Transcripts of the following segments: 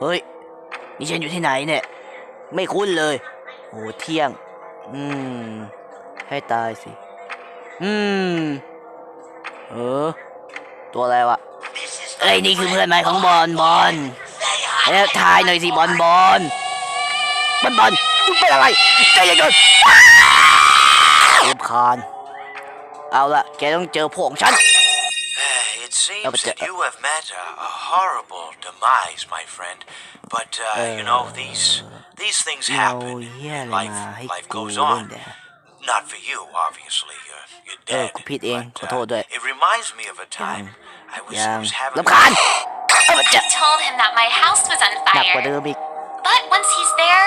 เฮ้ย นี่ฉันอยู่ที่ไหนเนี่ย ไม่คุ้นเลย โอ้เที่ยง อืม ให้ตายสิ อืม เออ ตัวอะไรวะ เอ้ย นี่คือเพื่อนใหม่ของบอลบอลแล้วทายหน่อยสิบอลบอลบอลบอลมึงเป็นอะไรใจเย็นก่อนรำคาญเอาละแกต้องเจอพวกของฉัน It seems that you have met a, a horrible demise, my friend. But uh, you know these these things เอา happen. เหี้ย and อะไร Life มาให้ life กู goes เล่น on. เนี่ย Not for you, obviously. You're you're เออ dead. กูผิดเอง but, ขอโทษด้วย It reminds me of a time I was, ยั I ง was having. รำคาญเอามาจะ told him that my house was on หนักกว่า fire. เดิมอีก But once he's there,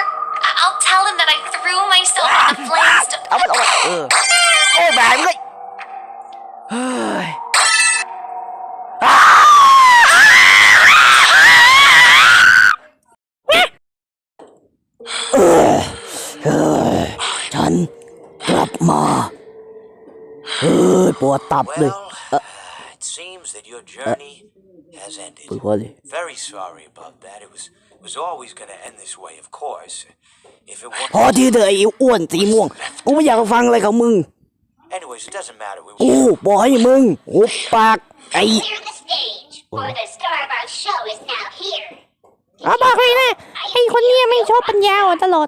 I- I'll tell him that I threw myself in the flames to เอ ปวดตับเลย Well, it seems that your journey has ended. ปวดหัวเลย Very sorry about that. It was it was always going to end this way, of course. If it พอ wasn't. ที่เธอไอ้อ้วนสีม่วง กูไม่อยากฟังอะไรของมึง Anyways, it doesn't matter. We กู were บอกให้มึงหุบปาก ไอ้ Clear the stage, for the star of our show is now here. เอาบอกเลยนะไอ้คนเนี้ยไม่ชอบปัญญาอ่อนตลอด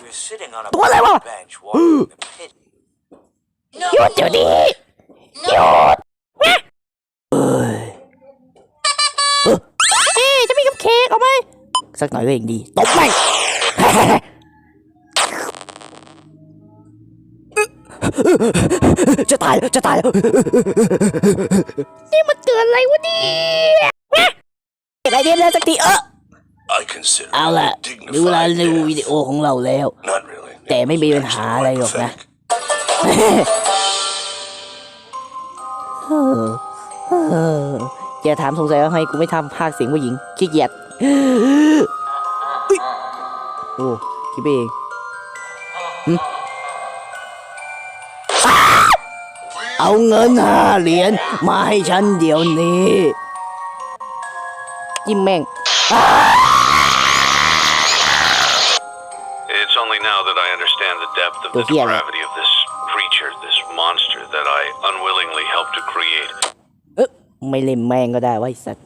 We were sitting on a What am I- park bench watching the pit. หยุดเดี๋ยวนี้หยุดเอ๊ะจะมีกับเค้กเอาไหมสักหน่อยก็ยังดีตบแม่งจะตายแล้วจะตายแล้วนี่มันเกิดอะไรวะเนี่ยอะไรเดียนแล้วสักทีเออ I consider เอา it ล่ะ a ดูเวลา dignified ดูวิ death. ดีโอของเราแล้ว Not really. แต่ไม่มีปัญหาอะไรหรอกนะเออเอออย่าถามสงสัยว่าทำไมกูไม่ทำภาคเสียงผู้หญิงขี้เกียจเฮ้ยโอ้คิดไปเองหึอ้าเอาเงินห้าเหรียญมาให้ฉันเดี๋ยวนี้ จิ้มแม่ง It's that I understand the depth of the Pues yeah, no. depravity of this creature, this monster that I unwillingly helped to create. เออไม่เล่นแม่งก็ได้ไวะไอ้สัตว์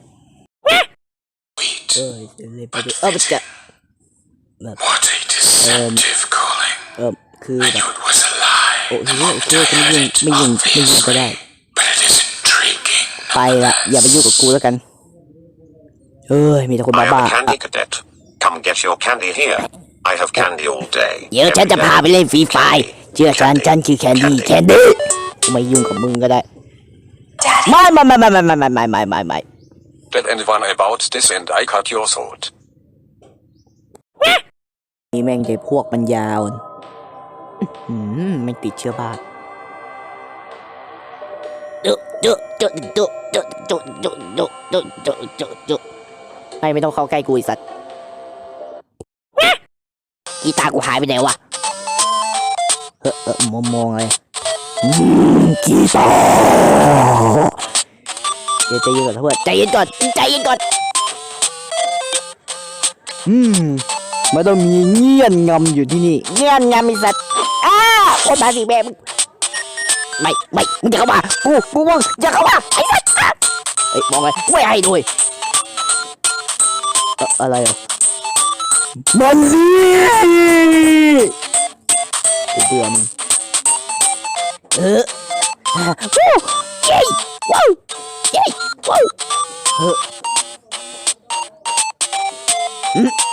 Wait, เออเล่นไปดิเออมันจะ what a deceptive calling. เออคือ I แบบ knew it was a lie. โอ้โห I โอ hoped เค I ก็ไม่ had ยุ่ง it ไม่ยุ่งไม่ยุ่งก็ได้ obviously, but it is intriguing. ไปละอย่าไปยุ่งกับกูแล้วกัน เอ้ย มีแต่คน I บ้า am ๆ a candy cadet. Come get your candy here. I have candy all day. เดี๋ยวฉัน every จะพา day. ไปเล่นฟรีไฟร์เชื่อฉันฉันคือแคนดี้แคนดี้ไม่ยุ่งกับมึงก็ได้ ไม่ไม่ไม่ไม่ไม่ไม่ไม่ไม่ไม่ไม่ Tell anyone about this and I cut your throat. นี่แม่งใจพวกปัญญาอ่อนอืมไม่ติดเชื้อบ้าจุจุจุจุจุจุจุจุจุจุจุจุไม่ไม่ต้องเข้าใกล้กูไอสัตว์ กีตาร์กูหายไปไหนวะเออเออมองมองอะไรอืมกีตาร์เดี๋ยวใจเย็นก่อนเพื่อนใจเย็นก่อนใจเย็นก่อนอืมมันต้องมีเงี้ยนงำอยู่ที่นี่เงี้ยนงำไอ้สัตว์อ้าโอ้ตาสีแม่มึงไม่ไม่มึงอย่าเข้ามากูกูมึงอย่าเข้ามาไอ้สัตว์อ้าเอ้ยมองไงไม่ให้ด้วยเอ่ออะไรอะ 妈的！对啊，呃，哇，耶，哇，耶，哇，呃，嗯。